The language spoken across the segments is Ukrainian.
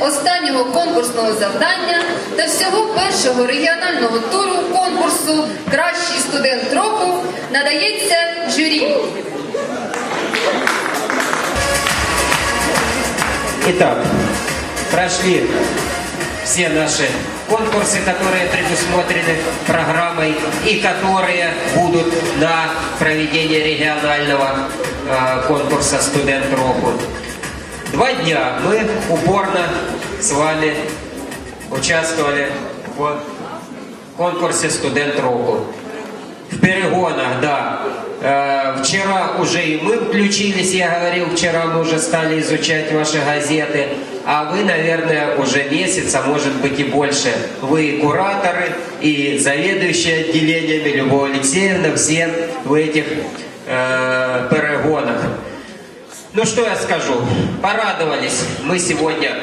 останнього конкурсного завдання та всього першого регіонального туру конкурсу Кращий студент року надається журі. Итак, прошли все наши конкурсы, которые предусмотрены программой и которые будут на проведение регионального э, конкурса «Студент Року». Два дня мы упорно с вами участвовали в конкурсе «Студент Року». В перегонах, да. Э, вчера уже и мы включились, я говорил, вчера мы уже стали изучать ваши газеты, а вы, наверное, уже месяц, а может быть и больше. Вы и кураторы, и заведующие отделениями, Любовь Алексеевна, все в этих э, перегонах. Ну что я скажу, порадовались мы сегодня.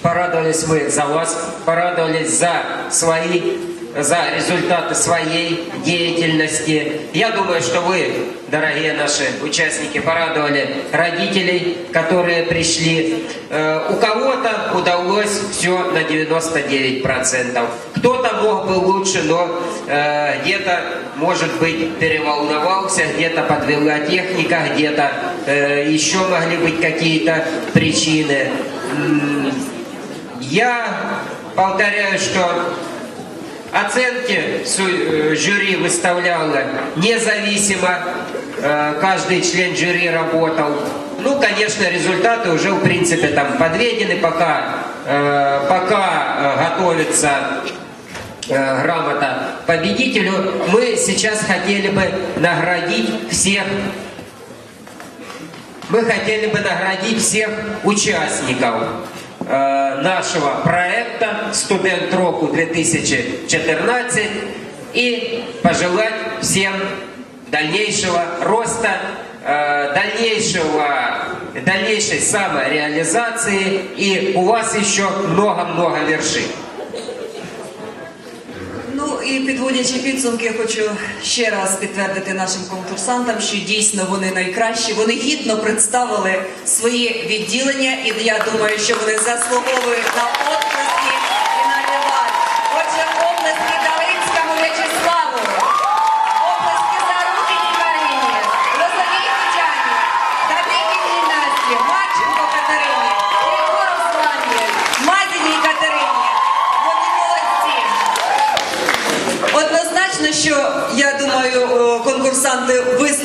Порадовались мы за вас, порадовались за свои, за результаты своей деятельности. Я думаю, что вы, дорогие наши участники, порадовали родителей, которые пришли. Э, У кого-то удалось все на 99%. Кто-то мог бы лучше, но э, где-то, может быть, переволновался, где-то подвела техника, где-то э, еще могли быть какие-то причины. Я повторяю, что оценки э, жюри выставляло независимо, э, каждый член жюри работал. Ну, конечно, результаты уже, в принципе, там подведены, пока, э, пока готовится грамота победителю. Мы сейчас хотели бы наградить всех мы хотели бы наградить всех участников нашего проекта «Студент року 2014» и пожелать всем дальнейшего роста, э, дальнейшего, дальнейшей самореализации и у вас еще много-много вершин. І підводячи підсумки, хочу ще раз підтвердити нашим конкурсантам, що дійсно вони найкращі. Вони гідно представили свої відділення, і я думаю, що вони заслуговують на оплески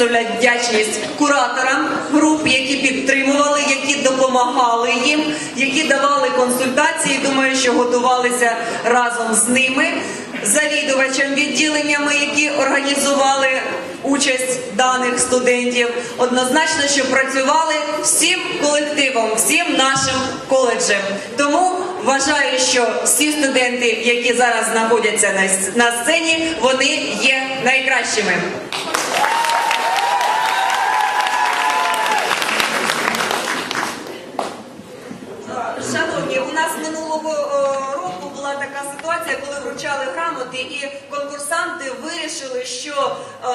висловлять вдячність кураторам груп, які підтримували, які допомагали їм, які давали консультації. Думаю, що готувалися разом з ними, завідувачам відділеннями, які організували участь даних студентів. Однозначно, що працювали всім колективом, всім нашим коледжем. Тому вважаю, що всі студенти, які зараз знаходяться на, на сцені, вони є найкращими. Вирішили, що е,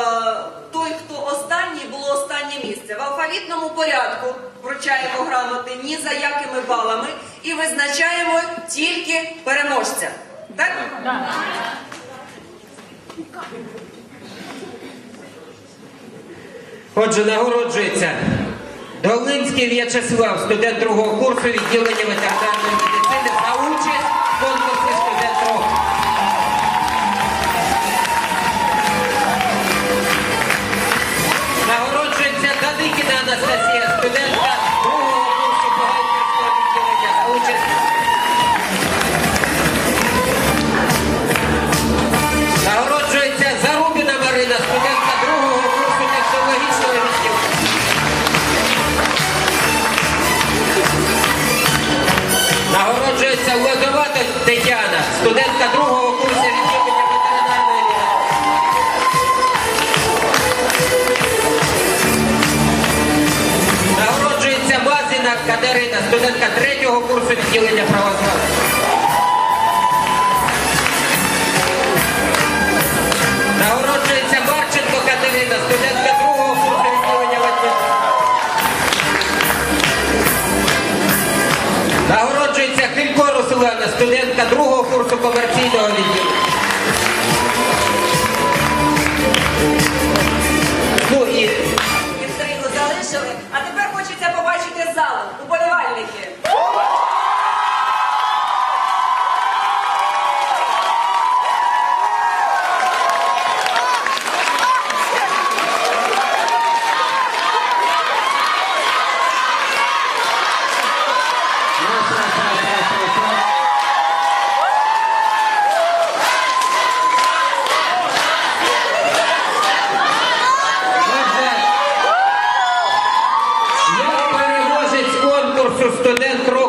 той, хто останній, було останнє місце. В алфавітному порядку вручаємо грамоти ні за якими балами і визначаємо тільки переможця. Так? Отже, нагороджується Долинський В'ячеслав, студент другого курсу відділення ветеринарної медицини за участь в конкурсі курсу відділення православ'я. Нагороджується Марченко Катерина, студентка другого курсу відділення ветеринарної. Нагороджується Хилько Руслана, студентка другого курсу комерційного відділу.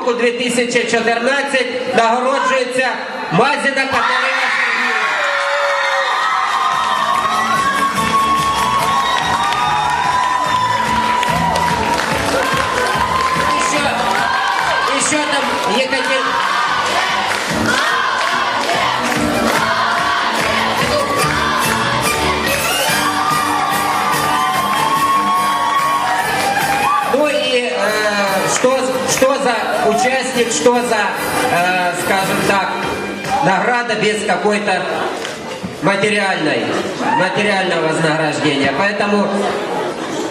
Року 2014 нагороджується Мазіна Катерина Сергіївна. Екатерина. Участник, что за, э, скажем так, награда без какой-то материальной, материального вознаграждения. Поэтому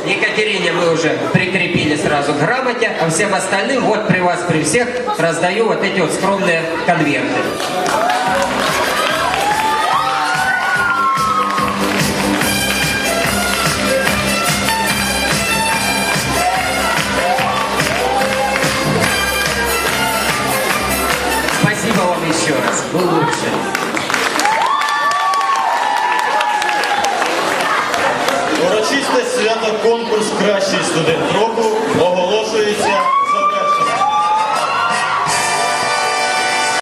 Екатерине мы уже прикрепили сразу к грамоте, а всем остальным вот при вас, при всех раздаю вот эти вот скромные конверты.